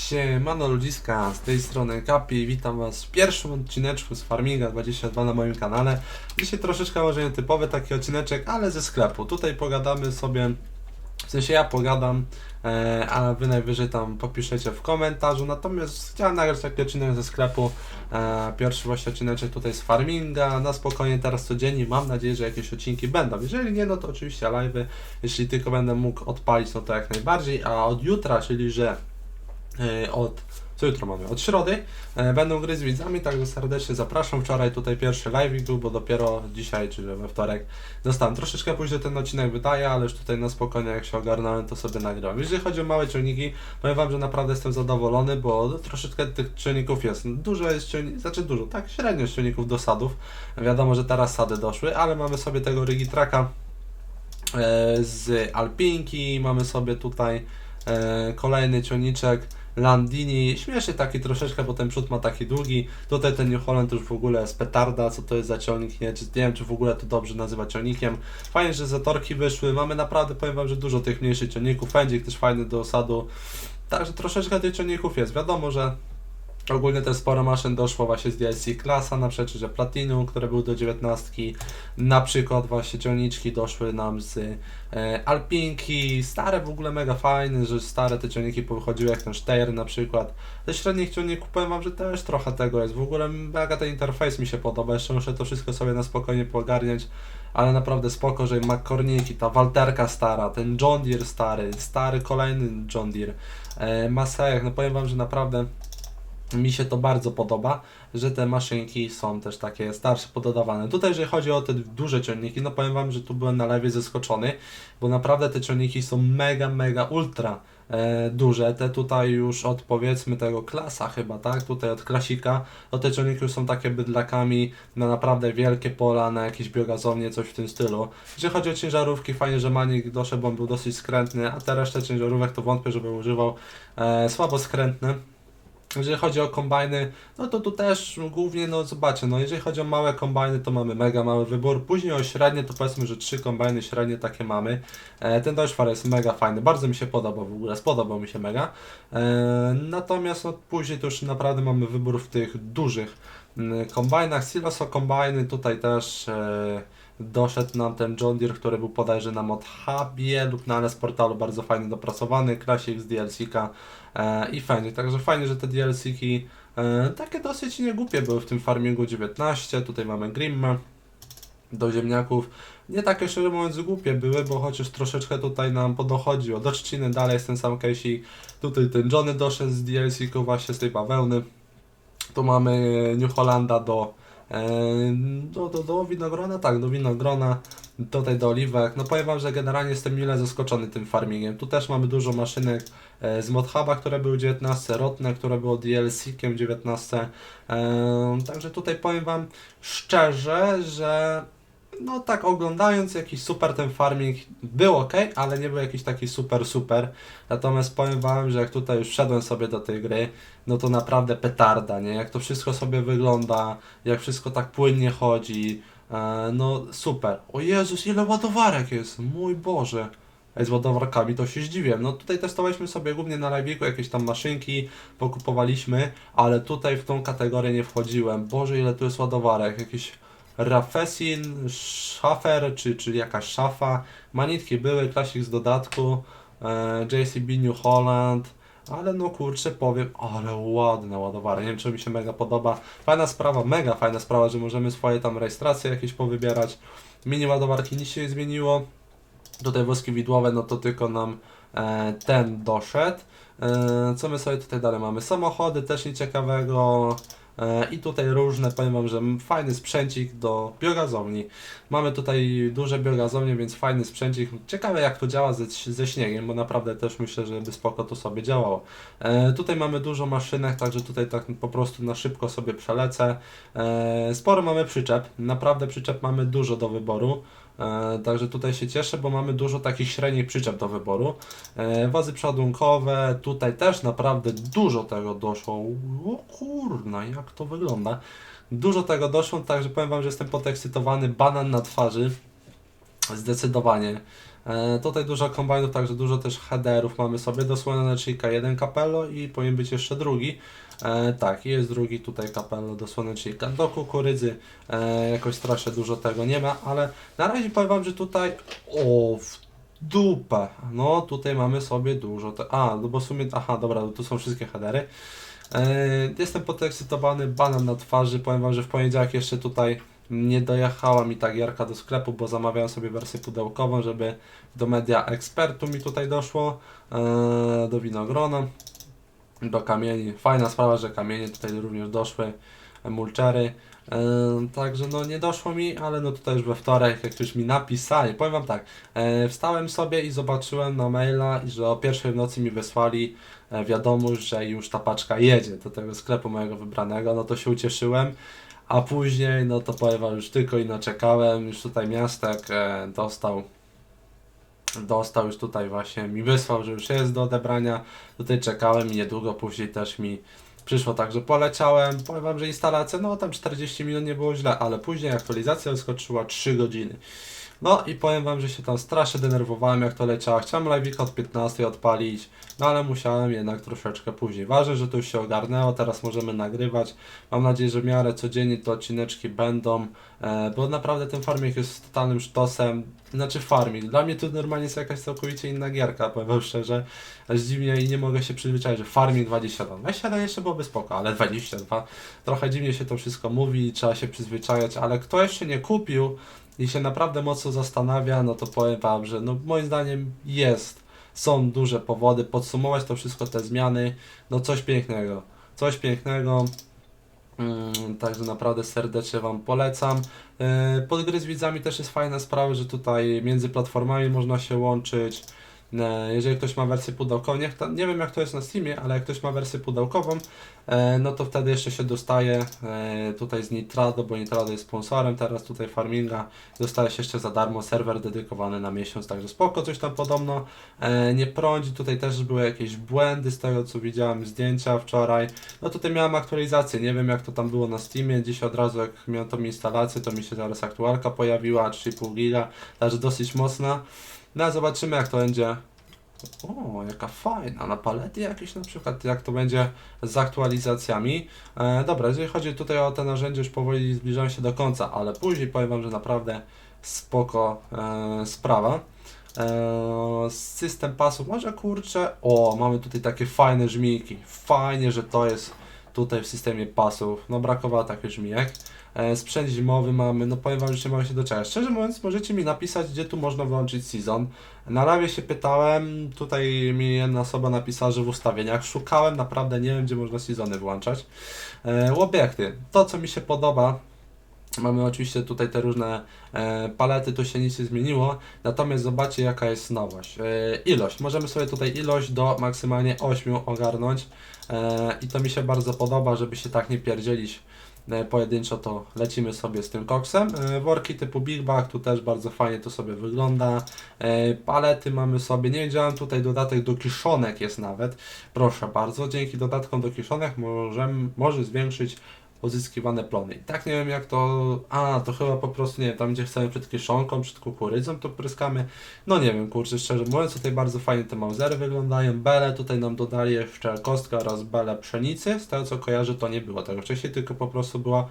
Siemano ludziska, z tej strony Kapi, witam was w pierwszym odcineczku z Farminga 22 na moim kanale. Dzisiaj troszeczkę może nietypowy taki odcineczek, ale ze sklepu. Tutaj pogadamy sobie, w sensie ja pogadam, e, a wy najwyżej tam popiszecie w komentarzu. Natomiast chciałem nagrać taki odcinek ze sklepu, e, pierwszy właśnie odcineczek tutaj z Farminga, na spokojnie teraz codziennie, mam nadzieję, że jakieś odcinki będą. Jeżeli nie, no to oczywiście live'y, jeśli tylko będę mógł odpalić, no to jak najbardziej, a od jutra, czyli że od co jutro mamy? Od środy e, będą gry z widzami, także serdecznie zapraszam. Wczoraj tutaj pierwszy live był, bo dopiero dzisiaj, czyli we wtorek, dostałem troszeczkę później ten odcinek wydaje, ale już tutaj na spokojnie jak się ogarnąłem, to sobie nagrałem. Jeżeli chodzi o małe ciągniki, powiem Wam, że naprawdę jestem zadowolony, bo troszeczkę tych ciągników jest. Dużo jest ciągników, znaczy dużo, tak, średnio jest ciągników do sadów. Wiadomo, że teraz sady doszły, ale mamy sobie tego Rigitraka e, z Alpinki, mamy sobie tutaj e, kolejny ciągniczek Landini, śmieszny taki troszeczkę, bo ten przód ma taki długi, tutaj ten New Holland już w ogóle jest petarda, co to jest za ciągnik, nie, czy, nie wiem czy w ogóle to dobrze nazywać ciągnikiem, fajnie, że zatorki wyszły, mamy naprawdę, powiem Wam, że dużo tych mniejszych ciągników, pędzik też fajny do osadu, także troszeczkę tych ciągników jest, wiadomo, że Ogólnie też sporo maszyn doszło właśnie z DLC klasa, na że Platinum, które były do 19, na przykład właśnie ciągniczki doszły nam z e, Alpinki, stare w ogóle mega fajne, że stare te ciągniki powychodziły jak ten Steyr na przykład. Ze średnich ciągników powiem Wam, że też trochę tego jest, w ogóle mega ten interfejs mi się podoba, jeszcze muszę to wszystko sobie na spokojnie pogarniać, ale naprawdę spoko, że McCorniki, ta Walterka stara, ten John Deere stary, stary kolejny John Deere, e, Masejek, no powiem Wam, że naprawdę mi się to bardzo podoba, że te maszynki są też takie starsze, pododawane. Tutaj, jeżeli chodzi o te duże ciągniki, no powiem Wam, że tu byłem na lewie zaskoczony, bo naprawdę te ciągniki są mega, mega, ultra e, duże. Te tutaj już od powiedzmy tego klasa chyba, tak? Tutaj od klasika, to te ciągniki już są takie bydlakami na naprawdę wielkie pola, na jakieś biogazownie, coś w tym stylu. Jeżeli chodzi o ciężarówki, fajnie, że Manik doszedł, bo on był dosyć skrętny, a te resztę ciężarówek to wątpię, żeby używał e, słabo skrętny. Jeżeli chodzi o kombajny, no to tu też głównie, no zobaczcie, no jeżeli chodzi o małe kombajny, to mamy mega mały wybór. Później o średnie, to powiedzmy, że trzy kombajny średnie takie mamy. E, ten Dodge jest mega fajny, bardzo mi się podoba w ogóle, spodobał mi się mega. E, natomiast no, później to już naprawdę mamy wybór w tych dużych mm, kombajnach. Siloso kombajny tutaj też... E, doszedł nam ten John Deere, który był bodajże na Modhubie lub na LS portalu, bardzo fajnie dopracowany, klasik z DLC-ka i fajnie, także fajnie, że te DLC-ki e, takie dosyć niegłupie były w tym Farmingu 19, tutaj mamy Grimm do ziemniaków, nie takie szczerze mówiąc głupie były, bo chociaż troszeczkę tutaj nam podochodziło, do trzciny dalej jest ten sam casey, tutaj ten Johnny doszedł z DLC-ku właśnie z tej bawełny, tu mamy New Hollanda do E, do, do, do winogrona, tak, do winogrona, tutaj do oliwek. No powiem Wam, że generalnie jestem mile zaskoczony tym farmingiem. Tu też mamy dużo maszynek e, z Modhuba, które były 19, Rotne, które było DLC-kiem 19. E, także tutaj powiem Wam szczerze, że no tak oglądając jakiś super ten farming był ok, ale nie był jakiś taki super super. Natomiast powiem wam, że jak tutaj już wszedłem sobie do tej gry, no to naprawdę petarda, nie? Jak to wszystko sobie wygląda, jak wszystko tak płynnie chodzi, e, no super. O Jezus, ile ładowarek jest, mój Boże. Ej, z ładowarkami to się zdziwiłem. No tutaj testowaliśmy sobie głównie na live'iku jakieś tam maszynki, pokupowaliśmy, ale tutaj w tą kategorię nie wchodziłem. Boże, ile tu jest ładowarek, jakieś Rafesin, Schafer, czy, czy jakaś szafa. Manitki były, klasik z dodatku, e, JCB New Holland, ale no kurczę powiem, ale ładne ładowanie, nie wiem czy mi się mega podoba. Fajna sprawa, mega fajna sprawa, że możemy swoje tam rejestracje jakieś powybierać. Mini ładowarki nic się nie zmieniło. Tutaj woski widłowe, no to tylko nam e, ten doszedł. E, co my sobie tutaj dalej mamy? Samochody, też nic ciekawego. E, I tutaj różne, powiem Wam, że fajny sprzęcik do biogazowni. Mamy tutaj duże biogazownie, więc fajny sprzęcik. Ciekawe jak to działa ze, ze śniegiem, bo naprawdę też myślę, że by spoko to sobie działało. E, tutaj mamy dużo maszynek, także tutaj tak po prostu na szybko sobie przelecę. E, sporo mamy przyczep, naprawdę przyczep mamy dużo do wyboru. E, także tutaj się cieszę, bo mamy dużo takich średnich przyczep do wyboru. E, wozy przeładunkowe, tutaj też naprawdę dużo tego doszło. O kurna, jak to wygląda. Dużo tego doszło, także powiem Wam, że jestem podekscytowany. Banan na twarzy. Zdecydowanie. E, tutaj dużo kombajnów, także dużo też headerów mamy sobie do słonecznika, jeden kapello i powinien być jeszcze drugi. E, tak, jest drugi tutaj kapello do słonecznika. Do kukurydzy e, jakoś strasznie dużo tego nie ma, ale na razie powiem wam, że tutaj o dupę. No tutaj mamy sobie dużo. Te... A, no bo w sumie, aha, dobra, tu są wszystkie headery. E, jestem podekscytowany, banan na twarzy. Powiem wam, że w poniedziałek jeszcze tutaj nie dojechała mi ta gierka do sklepu, bo zamawiałem sobie wersję pudełkową, żeby do Media Expertu mi tutaj doszło, e, do winogrona, do kamieni. Fajna sprawa, że kamienie tutaj również doszły, e, mulczery. E, Także no nie doszło mi, ale no tutaj już we wtorek, jak już mi napisali, powiem wam tak, e, wstałem sobie i zobaczyłem na maila, że o pierwszej w nocy mi wysłali wiadomość, że już ta paczka jedzie do tego sklepu mojego wybranego, no to się ucieszyłem. A później, no to powiem wam, już tylko ino czekałem, już tutaj miastek dostał, dostał już tutaj właśnie, mi wysłał, że już jest do odebrania, tutaj czekałem i niedługo później też mi przyszło, także poleciałem, powiem wam, że instalacja, no tam 40 minut nie było źle, ale później aktualizacja skoczyła 3 godziny. No i powiem wam, że się tam strasznie denerwowałem jak to leciało. Chciałem live'ika od 15 odpalić, no ale musiałem jednak troszeczkę później. Ważne, że to już się ogarnęło, teraz możemy nagrywać. Mam nadzieję, że w miarę codziennie te odcineczki będą, e, bo naprawdę ten farming jest totalnym sztosem. Znaczy farming. Dla mnie to normalnie jest jakaś całkowicie inna gierka, powiem szczerze. Aż dziwnie i nie mogę się przyzwyczaić, że farming 22. 21 jeszcze byłoby spoko, ale 22. Trochę dziwnie się to wszystko mówi i trzeba się przyzwyczajać, ale kto jeszcze nie kupił, i się naprawdę mocno zastanawia, no to powiem Wam, że no moim zdaniem jest, są duże powody, podsumować to wszystko, te zmiany, no coś pięknego, coś pięknego, Mm, Także naprawdę serdecznie Wam polecam. E, Pod gry z widzami też jest fajna sprawa, że tutaj między platformami można się łączyć. Jeżeli ktoś ma wersję pudełkową, niech nie wiem jak to jest na Steamie, ale jak ktoś ma wersję pudełkową, e, no to wtedy jeszcze się dostaje e, tutaj z Nitrado, bo Nitrado jest sponsorem teraz tutaj farminga. Dostaje się jeszcze za darmo serwer dedykowany na miesiąc, także spoko, coś tam podobno e, nie prądzi. Tutaj też były jakieś błędy z tego co widziałem zdjęcia wczoraj. No tutaj miałem aktualizację, nie wiem jak to tam było na Steamie. Dzisiaj od razu jak miałem tą instalację, to mi się zaraz aktualka pojawiła, 3,5 giga, także dosyć mocna. No zobaczymy jak to będzie. O, jaka fajna, na palety jakieś na przykład, jak to będzie z aktualizacjami. E, dobra, jeżeli chodzi tutaj o te narzędzia, już powoli zbliżamy się do końca, ale później powiem Wam, że naprawdę spoko e, sprawa. E, system pasów, może kurczę, o, mamy tutaj takie fajne żmijki, fajnie, że to jest tutaj w systemie pasów, no brakowało takich żmijek. E, sprzęt zimowy mamy, no powiem Wam, że nie mogę się doczekać. Szczerze mówiąc, możecie mi napisać, gdzie tu można wyłączyć sezon. Na live się pytałem, tutaj mi jedna osoba napisała, że w ustawieniach szukałem, naprawdę nie wiem, gdzie można sezony włączać. E, obiekty, to co mi się podoba, Mamy oczywiście tutaj te różne e, palety, tu się nic nie zmieniło, natomiast zobaczcie jaka jest nowość. E, ilość, możemy sobie tutaj ilość do maksymalnie 8 ogarnąć e, i to mi się bardzo podoba, żeby się tak nie pierdzielić e, pojedynczo, to lecimy sobie z tym koksem. E, worki typu Big Bag, tu też bardzo fajnie to sobie wygląda. E, palety mamy sobie, nie wiedziałem, tutaj dodatek do kiszonek jest nawet. Proszę bardzo, dzięki dodatkom do kiszonek możemy, może zwiększyć pozyskiwane plony. I tak nie wiem jak to. A, to chyba po prostu nie wiem, tam gdzie chcemy przed kieszonką, przed kukurydzą to pryskamy. No nie wiem, kurczę, szczerze mówiąc, tutaj bardzo fajnie te mauzery wyglądają. Bele tutaj nam dodali jeszcze kostkę oraz bele pszenicy. Z tego co kojarzę, to nie było tego wcześniej, tylko po prostu była.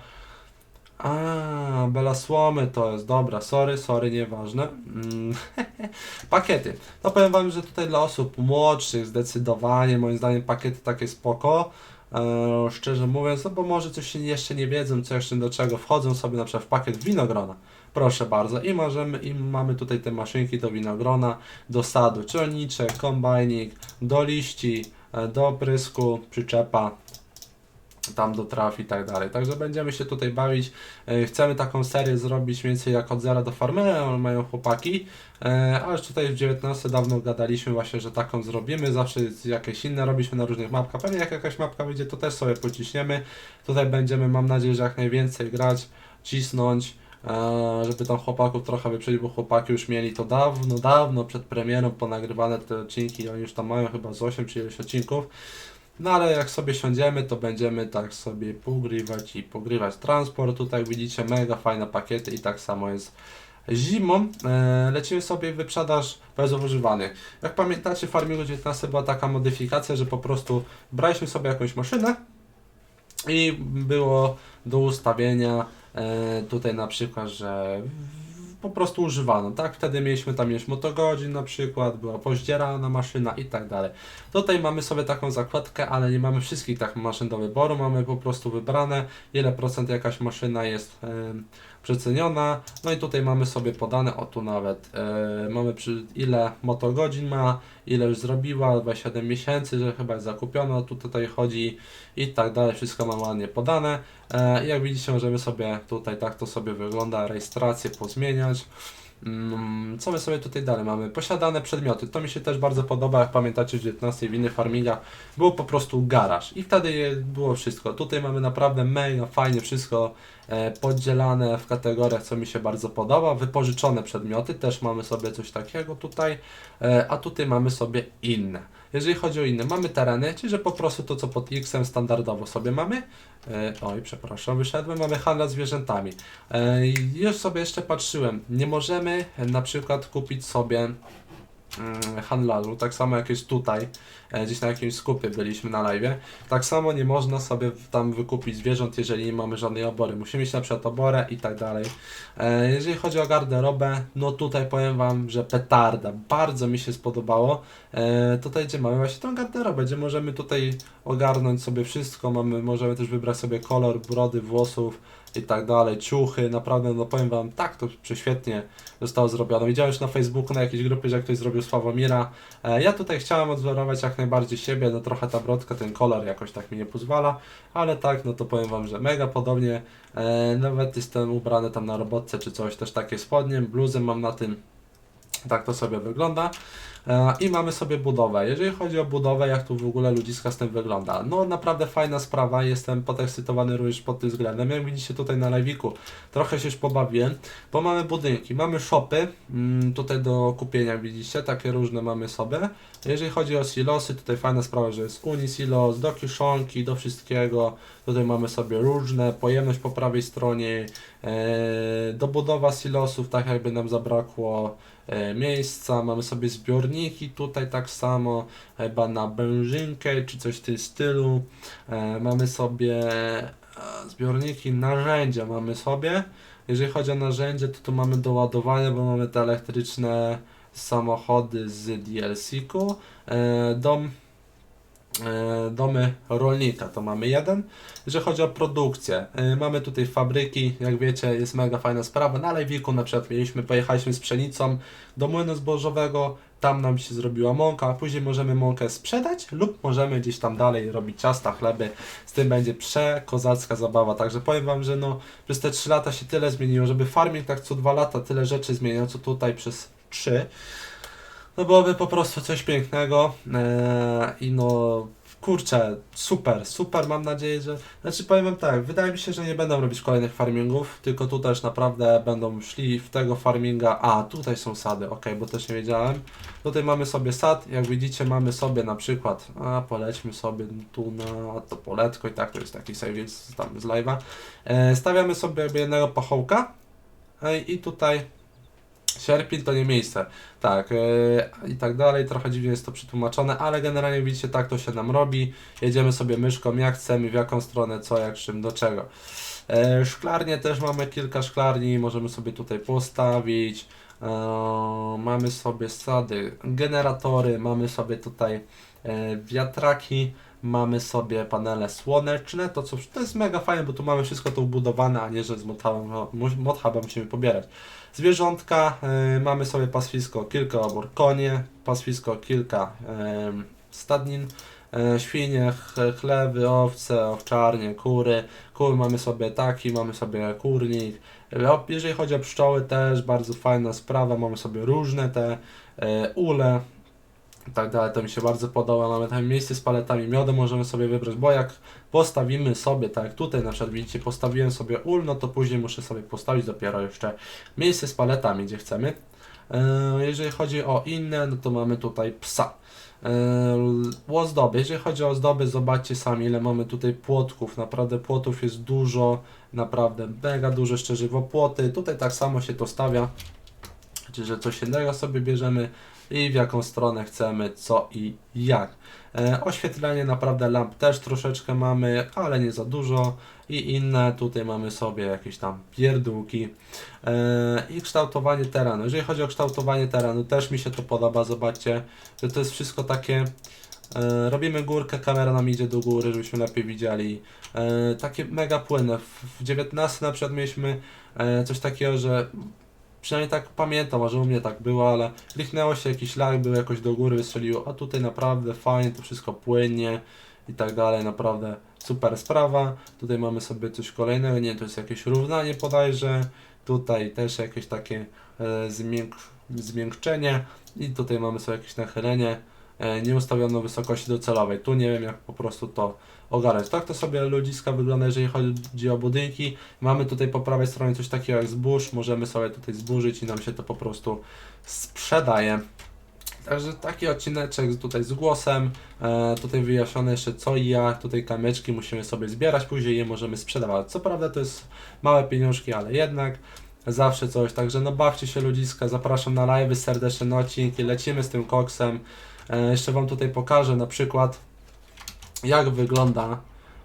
A, bela słomy to jest, dobra, sorry, sorry, nieważne. Mm. pakiety. No powiem wam, że tutaj dla osób młodszych zdecydowanie, moim zdaniem pakiety takie spoko. E, szczerze mówiąc, no bo może coś jeszcze nie wiedzą, co jeszcze do czego wchodzą sobie na przykład w pakiet winogrona. Proszę bardzo, i możemy, i mamy tutaj te maszynki do winogrona, do sadu, czolniczek, kombajnik, do liści, e, do oprysku, przyczepa, tam do traf i tak dalej. Także będziemy się tutaj bawić. E, Chcemy taką serię zrobić mniej więcej jak od zera do farmy, mają chłopaki. E, A już tutaj w 19 dawno gadaliśmy właśnie, że taką zrobimy. Zawsze jakieś inne robiliśmy na różnych mapkach. Pewnie jak jakaś mapka wyjdzie, to też sobie pociśniemy. Tutaj będziemy, mam nadzieję, że jak najwięcej grać, cisnąć. e, Żeby tam chłopaków trochę wyprzedzić, bo chłopaki już mieli to dawno, dawno przed premierą ponagrywane te odcinki. Oni już tam mają chyba z 8 czy ileś odcinków. No ale jak sobie siądziemy, to będziemy tak sobie pogrywać i pogrywać transport. Tutaj widzicie mega fajne pakiety i tak samo jest Zimą e, lecimy sobie wyprzedaż pojazów używanych. Jak pamiętacie, w Farmingu 19 była taka modyfikacja, że po prostu braliśmy sobie jakąś maszynę i było do ustawienia e, tutaj na przykład, że po prostu używano, tak? Wtedy mieliśmy tam ileś motogodzin na przykład, była pozdzierana maszyna i tak dalej. Tutaj mamy sobie taką zakładkę, ale nie mamy wszystkich tak maszyn do wyboru, mamy po prostu wybrane, ile procent jakaś maszyna jest przeceniona. No i tutaj mamy sobie podane, o tu nawet, e, mamy przy, ile motogodzin ma, ile już zrobiła, 27 miesięcy, że chyba jest zakupiona, tu tutaj chodzi i tak dalej, wszystko mamy ładnie podane. E, jak widzicie, możemy sobie tutaj, tak to sobie wygląda, rejestrację pozmieniać. Mm, Co my sobie tutaj dalej mamy? Posiadane przedmioty. To mi się też bardzo podoba, jak pamiętacie w 19 winy Farminga był po prostu garaż i wtedy było wszystko. Tutaj mamy naprawdę mega fajnie wszystko e, podzielane w kategoriach, co mi się bardzo podoba. Wypożyczone przedmioty, też mamy sobie coś takiego tutaj, e, a tutaj mamy sobie inne. Jeżeli chodzi o inne, mamy tereny, czyli że po prostu to, co pod X-em standardowo sobie mamy. E, oj, przepraszam, wyszedłem, mamy handel zwierzętami. E, już sobie jeszcze patrzyłem, nie możemy na przykład kupić sobie handlarzu, tak samo jak jest tutaj, e, gdzieś na jakimś skupie byliśmy na live. Tak samo nie można sobie tam wykupić zwierząt, jeżeli nie mamy żadnej obory. Musimy mieć na przykład oborę i tak dalej. E, jeżeli chodzi o garderobę, no tutaj powiem Wam, że petarda. Bardzo mi się spodobało. E, tutaj gdzie mamy właśnie tą garderobę, gdzie możemy tutaj ogarnąć sobie wszystko. Mamy, możemy też wybrać sobie kolor brody, włosów i tak dalej, ciuchy. Naprawdę, no powiem Wam, tak to prześwietnie zostało zrobione. Widziałem już na Facebooku, na jakiejś grupie, że ktoś zrobił Sławomira. E, ja tutaj chciałem odwzorować jak najbardziej siebie, no trochę ta brodka, ten kolor jakoś tak mi nie pozwala, ale tak, no to powiem Wam, że mega podobnie. E, nawet jestem ubrany tam na robotce czy coś, też takie spodnie, bluzę mam na tym. Tak to sobie wygląda. E, I mamy sobie budowę. Jeżeli chodzi o budowę, jak tu w ogóle ludziska z tym wygląda. No naprawdę fajna sprawa, jestem podekscytowany również pod tym względem. Jak widzicie tutaj na live'iku, trochę się już pobawiłem, bo mamy budynki, mamy shopy, mm, tutaj do kupienia widzicie, takie różne mamy sobie. Jeżeli chodzi o silosy, tutaj fajna sprawa, że jest Unisilos, do kiszonki, do wszystkiego. Tutaj mamy sobie różne, pojemność po prawej stronie, e, dobudowa silosów, tak jakby nam zabrakło e, miejsca. Mamy sobie zbiorniki tutaj tak samo, chyba na benzynkę czy coś w tym stylu. E, mamy sobie e, zbiorniki, narzędzia mamy sobie. Jeżeli chodzi o narzędzie, to tu mamy do ładowania, bo mamy te elektryczne samochody z DLC-ku. E, dom e, domy rolnika to mamy jeden. Jeżeli chodzi o produkcję, e, mamy tutaj fabryki, jak wiecie, jest mega fajna sprawa. Na Lejwiku na przykład mieliśmy, pojechaliśmy z pszenicą do młynu zbożowego, tam nam się zrobiła mąka, a później możemy mąkę sprzedać lub możemy gdzieś tam dalej robić ciasta, chleby. Z tym będzie przekozacka zabawa. Także powiem Wam, że no przez te 3 lata się tyle zmieniło, żeby farming tak co 2 lata tyle rzeczy zmieniał, co tutaj przez 3. No byłoby po prostu coś pięknego eee, i no kurczę, super, super, mam nadzieję, że, znaczy powiem wam tak, wydaje mi się, że nie będą robić kolejnych farmingów, tylko tu też naprawdę będą szli w tego farminga, a tutaj są sady, ok, bo też nie wiedziałem, tutaj mamy sobie sad, jak widzicie mamy sobie na przykład, a polećmy sobie tu na to poletko i tak, to jest taki z, tam z live'a, e, stawiamy sobie jednego pachołka. E, i tutaj Sierpień to nie miejsce. Tak, yy, i tak dalej. Trochę dziwnie jest to przetłumaczone, ale generalnie widzicie, tak to się nam robi. Jedziemy sobie myszką, jak chcemy, w jaką stronę, co, jak, czym, do czego. Yy, szklarnie też mamy kilka szklarni, możemy sobie tutaj postawić. Yy, mamy sobie sady, generatory, mamy sobie tutaj wiatraki. Mamy sobie panele słoneczne, to co to jest mega fajne, bo tu mamy wszystko to wbudowane, a nie, że z modhuba musimy pobierać. Zwierzątka, y, mamy sobie pastwisko, kilka obór konie, pastwisko, kilka em, stadnin, e, świnie, ch- chlewy, owce, owczarnie, kury. Kury mamy sobie taki, mamy sobie kurnik. E, Jeżeli chodzi o pszczoły też bardzo fajna sprawa, mamy sobie różne te e, ule i tak dalej, to mi się bardzo podoba. Mamy tam miejsce z paletami miodu, możemy sobie wybrać, bo jak postawimy sobie, tak jak tutaj na przykład widzicie, postawiłem sobie ul, no to później muszę sobie postawić dopiero jeszcze miejsce z paletami, gdzie chcemy. E, Jeżeli chodzi o inne, no to mamy tutaj psa. E, Ozdoby. Jeżeli chodzi o ozdoby, zobaczcie sami, ile mamy tutaj płotków. Naprawdę płotów jest dużo, naprawdę mega dużo, szczerze, płoty. Tutaj tak samo się to stawia. czy że coś innego sobie bierzemy i w jaką stronę chcemy, co i jak. E, oświetlenie naprawdę lamp też troszeczkę mamy, ale nie za dużo i inne. Tutaj mamy sobie jakieś tam pierdółki e, i kształtowanie terenu. Jeżeli chodzi o kształtowanie terenu, też mi się to podoba. Zobaczcie, że to jest wszystko takie. E, robimy górkę, kamera nam idzie do góry, żebyśmy lepiej widzieli. Takie mega płynne. W, w 19 na przykład mieliśmy coś takiego, że przynajmniej tak pamiętam, może u mnie tak było, ale kliknęło się jakiś lag, był jakoś do góry wystrzeliło, a tutaj naprawdę fajnie, to wszystko płynnie i tak dalej, naprawdę super sprawa. Tutaj mamy sobie coś kolejnego, nie, to jest jakieś równanie podajże, tutaj też jakieś takie e, zmięk, zmiękczenie i tutaj mamy sobie jakieś nachylenie, nie ustawiono wysokości docelowej, tu nie wiem jak po prostu to ogarnąć. Tak to sobie ludziska wygląda, jeżeli chodzi o budynki. Mamy tutaj po prawej stronie coś takiego jak zbóż, możemy sobie tutaj zburzyć i nam się to po prostu sprzedaje. Także taki odcineczek tutaj z głosem, e, tutaj wyjaśnione jeszcze co i jak, tutaj kamyczki musimy sobie zbierać, później je możemy sprzedawać. Co prawda to jest małe pieniążki, ale jednak zawsze coś, także no bawcie się ludziska, zapraszam na live serdecznie na odcinki, lecimy z tym koksem. E, jeszcze Wam tutaj pokażę na przykład jak wygląda,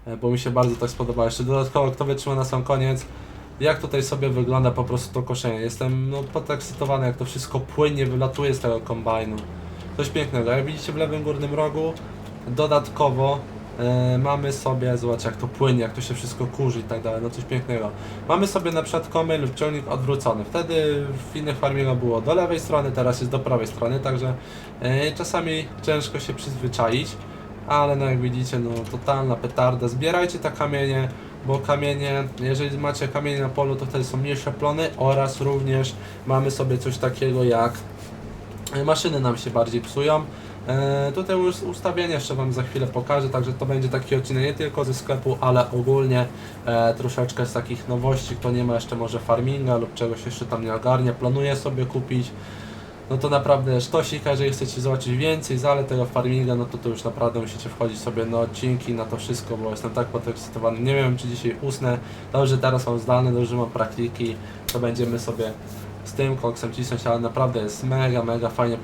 e, bo mi się bardzo tak spodoba. Jeszcze dodatkowo, kto wytrzyma na sam koniec, jak tutaj sobie wygląda po prostu to koszenie. Jestem no, podekscytowany, jak to wszystko płynnie wylatuje z tego kombajnu. Coś pięknego. Jak widzicie w lewym górnym rogu, dodatkowo e, mamy sobie, zobaczcie jak to płynie, jak to się wszystko kurzy i tak dalej, no coś pięknego. Mamy sobie na przykład komy lub ciągnik odwrócony. Wtedy w innych farmingach było do lewej strony, teraz jest do prawej strony, także e, czasami ciężko się przyzwyczaić ale no jak widzicie, no totalna petarda. Zbierajcie te kamienie, bo kamienie, jeżeli macie kamienie na polu, to wtedy są mniejsze plony oraz również mamy sobie coś takiego jak e, maszyny nam się bardziej psują. E, tutaj już ustawienie jeszcze Wam za chwilę pokażę, także to będzie taki odcinek nie tylko ze sklepu, ale ogólnie e, troszeczkę z takich nowości, kto nie ma jeszcze może farminga lub czegoś jeszcze tam nie ogarnia, planuje sobie kupić no to naprawdę sztosik, jeżeli chcecie zobaczyć więcej zalet tego farminga, no to to już naprawdę musicie wchodzić sobie na odcinki, na to wszystko, bo jestem tak podekscytowany. Nie wiem, czy dzisiaj usnę. Dobrze, teraz mam zdalne, dobrze mam praktiki, to będziemy sobie z tym koksem cisnąć, ale naprawdę jest mega, mega fajnie,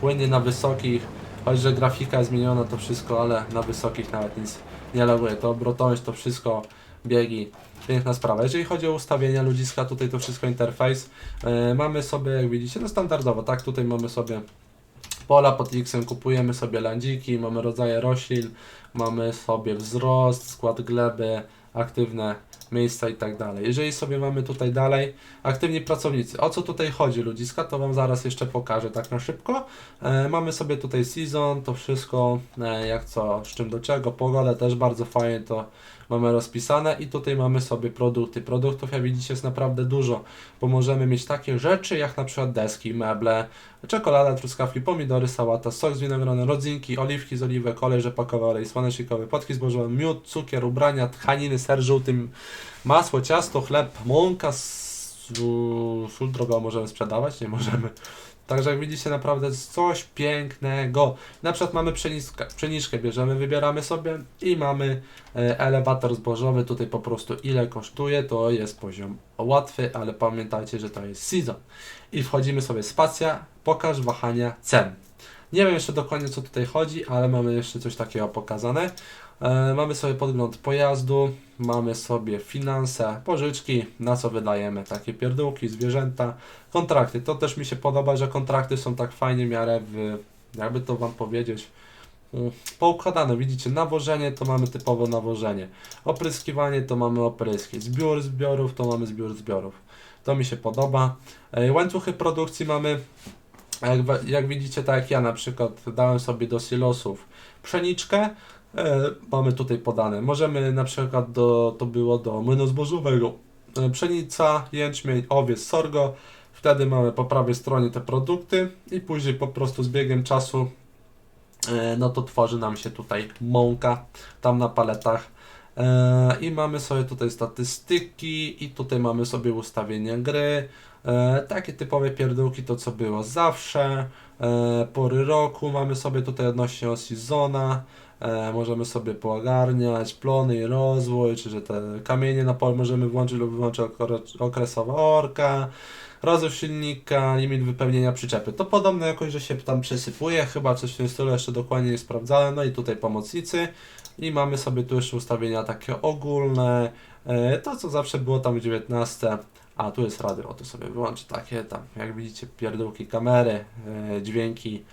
płynie na wysokich, choć że grafika jest zmieniona, to wszystko, ale na wysokich nawet nic nie loguje. To obrotowość, to wszystko, biegi, piękna sprawa. Jeżeli chodzi o ustawienia ludziska, tutaj to wszystko interfejs. Yy, mamy sobie, jak widzicie, no standardowo, tak, tutaj mamy sobie pola pod X-em, kupujemy sobie landziki, mamy rodzaje roślin, mamy sobie wzrost, skład gleby, aktywne miejsca i tak dalej. Jeżeli sobie mamy tutaj dalej aktywni pracownicy, o co tutaj chodzi ludziska, to Wam zaraz jeszcze pokażę tak na szybko. E, mamy sobie tutaj season, to wszystko e, jak co, z czym do czego, pogoda też bardzo fajnie to mamy rozpisane i tutaj mamy sobie produkty. Produktów jak widzicie jest naprawdę dużo, bo możemy mieć takie rzeczy jak na przykład deski, meble, czekolada, truskawki, pomidory, sałata, sok z winogronem, rodzinki, oliwki z oliwek, olej rzepakowy, olej słonecznikowy, potki zbożowe, miód, cukier, ubrania, tkaniny, ser żółty, masło, ciasto, chleb, mąka, sól drogą możemy sprzedawać, nie możemy. Także jak widzicie, naprawdę coś pięknego. Na przykład mamy pszeniczkę, pszeniczkę bierzemy, wybieramy sobie i mamy e, elewator zbożowy. Tutaj po prostu ile kosztuje, to jest poziom łatwy, ale pamiętajcie, że to jest season. I wchodzimy sobie spacja, pokaż wahania cen. Nie wiem jeszcze dokładnie co tutaj chodzi, ale mamy jeszcze coś takiego pokazane. E, mamy sobie podgląd pojazdu, mamy sobie finanse, pożyczki, na co wydajemy takie pierdółki, zwierzęta, kontrakty. To też mi się podoba, że kontrakty są tak fajnie miarę w, jakby to Wam powiedzieć, mm, poukładane. Widzicie, nawożenie to mamy typowo nawożenie, opryskiwanie to mamy opryski, zbiór zbiorów to mamy zbiór zbiorów. To mi się podoba. Łańcuchy produkcji mamy, jak, jak widzicie, tak jak ja na przykład dałem sobie do silosów pszeniczkę, mamy tutaj podane. Możemy na przykład do, to było do młynu zbożowego. E, pszenica, jęczmień, owiec, sorgo. Wtedy mamy po prawej stronie te produkty i później po prostu z biegiem czasu e, no to tworzy nam się tutaj mąka tam na paletach. E, I mamy sobie tutaj statystyki i tutaj mamy sobie ustawienie gry. E, takie typowe pierdółki to co było zawsze. E, pory roku mamy sobie tutaj odnośnie sezona. E, możemy sobie poogarniać plony i rozwój, czy że te kamienie na pole możemy włączyć lub wyłączyć okre- okresowa orka, rozwój silnika, limit wypełnienia przyczepy. To podobno jakoś, że się tam przesypuje, chyba coś w tym stylu jeszcze dokładnie nie sprawdzałem. No i tutaj pomocnicy i mamy sobie tu jeszcze ustawienia takie ogólne, e, to co zawsze było tam w 19. A tu jest radio, to sobie wyłączę takie tam, jak widzicie, pierdółki kamery, e, dźwięki,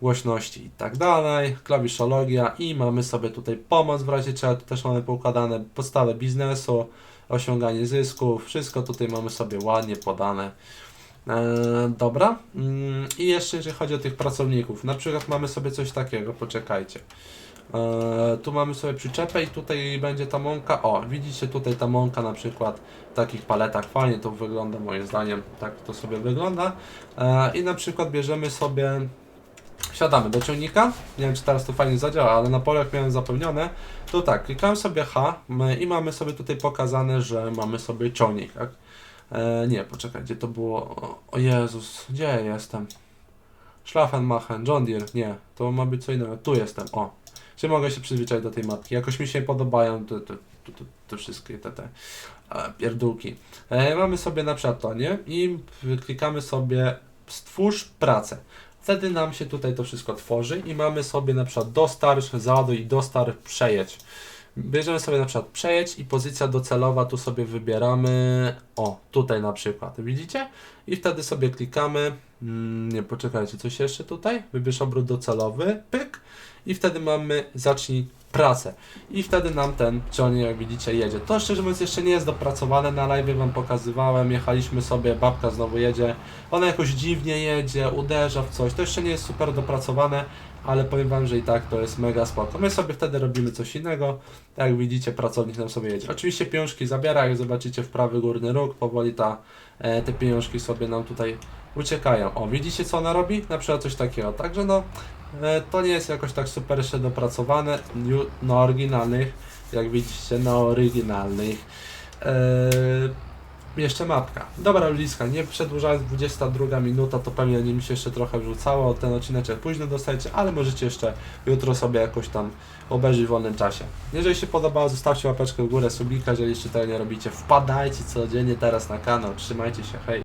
głośności i tak dalej, klawiszologia i mamy sobie tutaj pomoc w razie czego, tu też mamy poukładane podstawę biznesu, osiąganie zysków, wszystko tutaj mamy sobie ładnie podane. E, dobra, Mm, i jeszcze jeżeli chodzi o tych pracowników, na przykład mamy sobie coś takiego, poczekajcie. E, tu mamy sobie przyczepę i tutaj będzie ta mąka. O, widzicie tutaj ta mąka na przykład w takich paletach. Fajnie to wygląda moim zdaniem. Tak to sobie wygląda. E, I na przykład bierzemy sobie. Wsiadamy do ciągnika. Nie wiem, czy teraz to fajnie zadziała, ale na polach miałem zapełnione. To tak, klikałem sobie H i mamy sobie tutaj pokazane, że mamy sobie ciągnik. Tak? E, nie, poczekaj, gdzie to było? O, Jezus, gdzie jestem? Schlaffenmachen, John Deere, nie, to ma być co innego. Tu jestem, o. Czy mogę się przyzwyczaić do tej matki? Jakoś mi się podobają te, te, te, te, te wszystkie te, te e, pierdółki. E, mamy sobie na przykład to, nie? I klikamy sobie stwórz pracę. Wtedy nam się tutaj to wszystko tworzy i mamy sobie na przykład dostarcz, załaduj dostarcz, przejedź. Bierzemy sobie na przykład przejedź i pozycja docelowa tu sobie wybieramy, o tutaj na przykład, widzicie? I wtedy sobie klikamy, mm, nie poczekajcie, coś jeszcze tutaj, wybierz obrót docelowy, pyk i wtedy mamy zacznij pracę. I wtedy nam ten ciągnik, jak widzicie, jedzie. To szczerze mówiąc jeszcze nie jest dopracowane, na live wam pokazywałem, jechaliśmy sobie, babka znowu jedzie, ona jakoś dziwnie jedzie, uderza w coś, to jeszcze nie jest super dopracowane, ale powiem wam, że i tak to jest mega spoko. My sobie wtedy robimy coś innego, tak jak widzicie, pracownik nam sobie jedzie. Oczywiście pieniążki zabiera, jak zobaczycie w prawy górny róg, powoli ta, e, te pieniążki sobie nam tutaj uciekają. O, widzicie co ona robi? Na przykład coś takiego. Także no, e, to nie jest jakoś tak super jeszcze dopracowane. Na oryginalnych, jak widzicie, na oryginalnych. E, jeszcze mapka. Dobra, ludziska, nie przedłużając 22 minuta, to pewnie nie mi się jeszcze trochę wrzucało. Ten odcineczek późno dostajecie, ale możecie jeszcze jutro sobie jakoś tam obejrzeć w wolnym czasie. Jeżeli się podobało, zostawcie łapeczkę w górę, subika, jeżeli jeszcze tego nie robicie. Wpadajcie codziennie teraz na kanał. Trzymajcie się, hej!